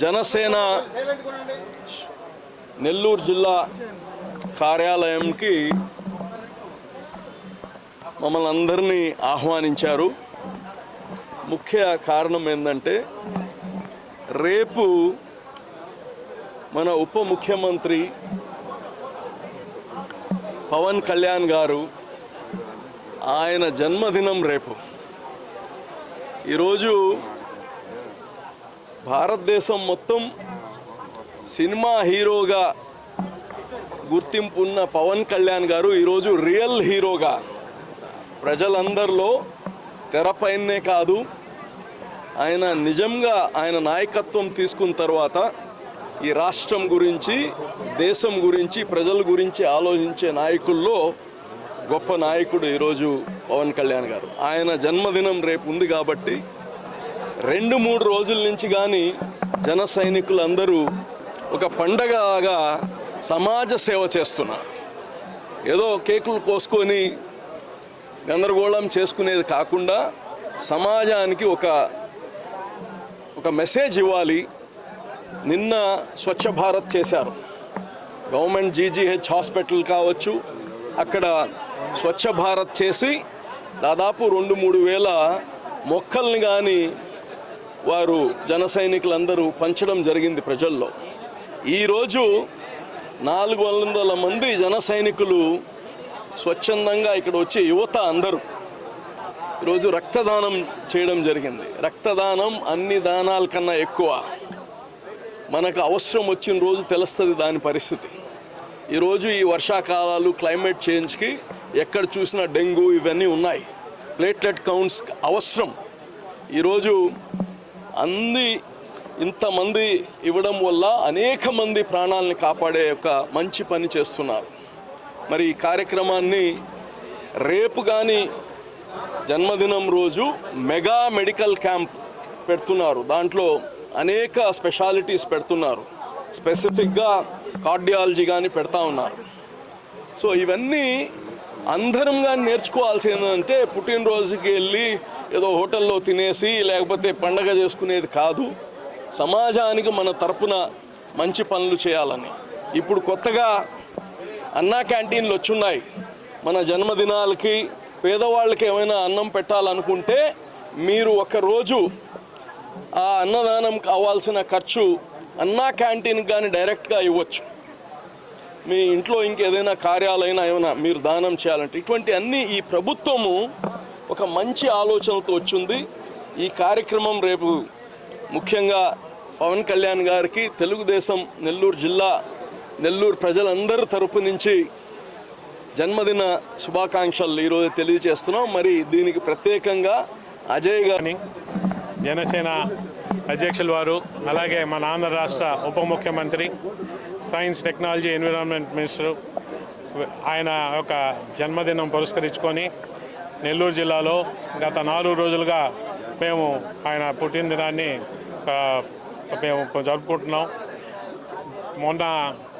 జనసేన నెల్లూరు జిల్లా కార్యాలయంకి మమ్మల్ని అందరినీ ఆహ్వానించారు. ముఖ్య కారణం ఏంటంటే రేపు మన ఉప ముఖ్యమంత్రి పవన్ కళ్యాణ్ గారు ఆయన జన్మదినం రేపు. ఈరోజు భారతదేశం మొత్తం సినిమా హీరోగా గుర్తింపు ఉన్న పవన్ కళ్యాణ్ గారు ఈరోజు రియల్ హీరోగా. ప్రజలందరిలో తెరపైనే కాదు ఆయన నిజంగా ఆయన నాయకత్వం తీసుకున్న తర్వాత ఈ రాష్ట్రం గురించి దేశం గురించి ప్రజల గురించి ఆలోచించే నాయకుల్లో గొప్ప నాయకుడు ఈరోజు పవన్ కళ్యాణ్ గారు. ఆయన జన్మదినం రేపు ఉంది కాబట్టి రెండు మూడు రోజుల నుంచి కానీ జన సైనికులందరూ ఒక పండగలాగా సమాజ సేవ చేస్తున్నారు. ఏదో కేకులు కోసుకొని గందరగోళం చేసుకునేది కాకుండా సమాజానికి ఒక ఒక మెసేజ్ ఇవ్వాలి. నిన్న స్వచ్ఛ భారత్ చేశారు. గవర్నమెంట్ జీజీహెచ్ హాస్పిటల్ కావచ్చు అక్కడ స్వచ్ఛ భారత్ చేసి దాదాపు రెండు మూడు వేల మొక్కల్ని కానీ వారు జన సైనికులందరూ పంచడం జరిగింది ప్రజల్లో. ఈరోజు నాలుగు వందల మంది జన సైనికులు స్వచ్ఛందంగా ఇక్కడ వచ్చే యువత అందరూ ఈరోజు రక్తదానం చేయడం జరిగింది. రక్తదానం అన్ని దానాల కన్నా ఎక్కువ. మనకు అవసరం వచ్చిన రోజు తెలుస్తుంది దాని పరిస్థితి. ఈరోజు ఈ వర్షాకాలాలు క్లైమేట్ చేంజ్కి ఎక్కడ చూసినా డెంగ్యూ ఇవన్నీ ఉన్నాయి. ప్లేట్లెట్ కౌంట్స్ అవసరం. ఈరోజు అంది ఇంతమంది ఇవ్వడం వల్ల అనేక మంది ప్రాణాలను కాపాడే ఒక మంచి పని చేస్తున్నారు. మరి ఈ కార్యక్రమాన్ని రేపు కానీ జన్మదినం రోజు మెగా మెడికల్ క్యాంప్ పెడుతున్నారు. దాంట్లో అనేక స్పెషాలిటీస్ పెడుతున్నారు. స్పెసిఫిక్గా కార్డియాలజీ కానీ పెడతా ఉన్నారు. సో ఇవన్నీ అందరం కానీ నేర్చుకోవాల్సిందంటే ఏంటంటే పుట్టినరోజుకి వెళ్ళి ఏదో హోటల్లో తినేసి లేకపోతే పండగ చేసుకునేది కాదు. సమాజానికి మన తరపున మంచి పనులు చేయాలని. ఇప్పుడు కొత్తగా అన్నా క్యాంటీన్లు వచ్చున్నాయి. మన జన్మదినాలకి పేదవాళ్ళకి ఏమైనా అన్నం పెట్టాలనుకుంటే మీరు ఒక రోజు ఆ అన్నదానం కావాల్సిన ఖర్చు అన్నా క్యాంటీన్కి కానీ డైరెక్ట్గా ఇవ్వచ్చు. మీ ఇంట్లో ఇంకేదైనా కార్యాలైనా ఏమైనా మీరు దానం చేయాలంటే ఇటువంటి అన్నీ ఈ ప్రభుత్వము ఒక మంచి ఆలోచనతో వచ్చింది. ఈ కార్యక్రమం రేపు ముఖ్యంగా పవన్ కళ్యాణ్ గారికి తెలుగుదేశం నెల్లూరు జిల్లా నెల్లూరు ప్రజలందరి తరపు నుంచి జన్మదిన శుభాకాంక్షలు ఈరోజు తెలియజేస్తున్నాం. మరి దీనికి ప్రత్యేకంగా అజయ్ గారిని జనసేన అధ్యక్షులు వారు అలాగే మన ఆంధ్ర రాష్ట్ర ఉప ముఖ్యమంత్రి సైన్స్ టెక్నాలజీ ఎన్విరాన్మెంట్ మినిస్టర్ ఆయన యొక్క జన్మదినం పురస్కరించుకొని నెల్లూరు జిల్లాలో గత నాలుగు రోజులుగా మేము ఆయన పుట్టినదినాన్ని మేము జరుపుకుంటున్నాం. మొన్న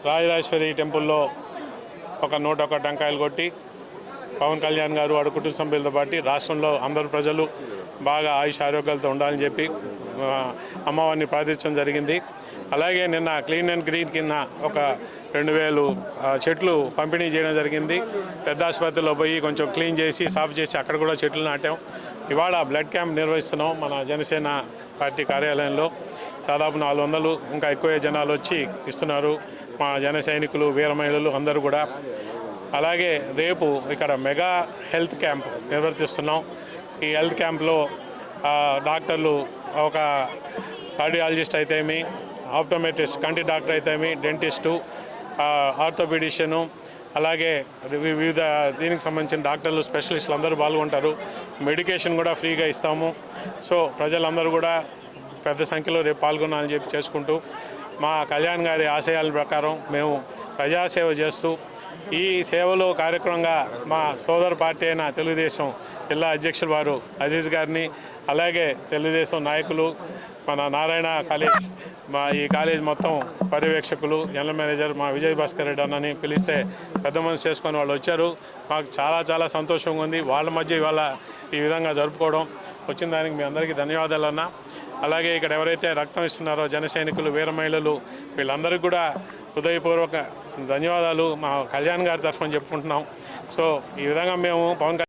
రాజరాజేశ్వరి టెంపుల్లో ఒక నూట ఒక టెంకాయలు కొట్టి పవన్ కళ్యాణ్ గారు వాడు కుటుంబ సభ్యులతో పాటు రాష్ట్రంలో అందరు ప్రజలు బాగా ఆయుష్ ఆరోగ్యాలతో ఉండాలని చెప్పి అమ్మవారిని ప్రార్థించడం జరిగింది. అలాగే నిన్న క్లీన్ అండ్ గ్రీన్ కింద ఒక రెండు వేలు చెట్లు పంపిణీ చేయడం జరిగింది. పెద్ద ఆసుపత్రిలో పోయి కొంచెం క్లీన్ చేసి సాఫ్ చేసి అక్కడ కూడా చెట్లు నాటాం. ఇవాళ బ్లడ్ క్యాంప్ నిర్వహిస్తున్నాం మన జనసేన పార్టీ కార్యాలయంలో. దాదాపు నాలుగు వందలు ఇంకా ఎక్కువ జనాలు వచ్చి ఇస్తున్నారు. మా జన సైనికులు వీర మహిళలు అందరూ కూడా. అలాగే రేపు ఇక్కడ మెగా హెల్త్ క్యాంప్ నిర్వర్తిస్తున్నాం. ఈ హెల్త్ క్యాంప్లో డాక్టర్లు ఒక కార్డియాలజిస్ట్ అయితేమి ఆప్టోమెట్రిస్ట్ కంటి డాక్టర్ అయితేమి డెంటిస్టు ఆర్థోపెడిషియను అలాగే వివిధ దీనికి సంబంధించిన డాక్టర్లు స్పెషలిస్టులు అందరూ పాల్గొంటారు. మెడికేషన్ కూడా ఫ్రీగా ఇస్తాము. సో ప్రజలందరూ కూడా పెద్ద సంఖ్యలో రేపు పాల్గొనాలని చెప్పి చేసుకుంటూ మా కళ్యాణ్ గారి ఆశయాల ప్రకారం మేము ప్రజాసేవ చేస్తూ ఈ సేవలో కార్యక్రమంగా మా సోదర పార్టీ అయిన తెలుగుదేశం జిల్లా అధ్యక్షులు వారు అజీజ్ గారిని అలాగే తెలుగుదేశం నాయకులు మన నారాయణ కాలేజ్ మా ఈ కాలేజ్ మొత్తం పర్యవేక్షకులు జనరల్ మేనేజర్ మా విజయ్ భాస్కర్ రెడ్డి అన్నని పిలిస్తే పెద్ద మనసు చేసుకొని వాళ్ళు వచ్చారు. మాకు చాలా చాలా సంతోషంగా ఉంది. వాళ్ళ మధ్య ఇవాళ ఈ విధంగా జరుపుకోవడం. వచ్చిన దానికి మీ అందరికీ ధన్యవాదాలు అన్న. అలాగే ఇక్కడ ఎవరైతే రక్తం ఇస్తున్నారో జన సైనికులు వీర మహిళలు వీళ్ళందరికీ కూడా హృదయపూర్వక ధన్యవాదాలు మా కళ్యాణ్ గారి తరఫున చెప్పుకుంటున్నాం. సో ఈ విధంగా మేము పవన్ కళ్యాణ్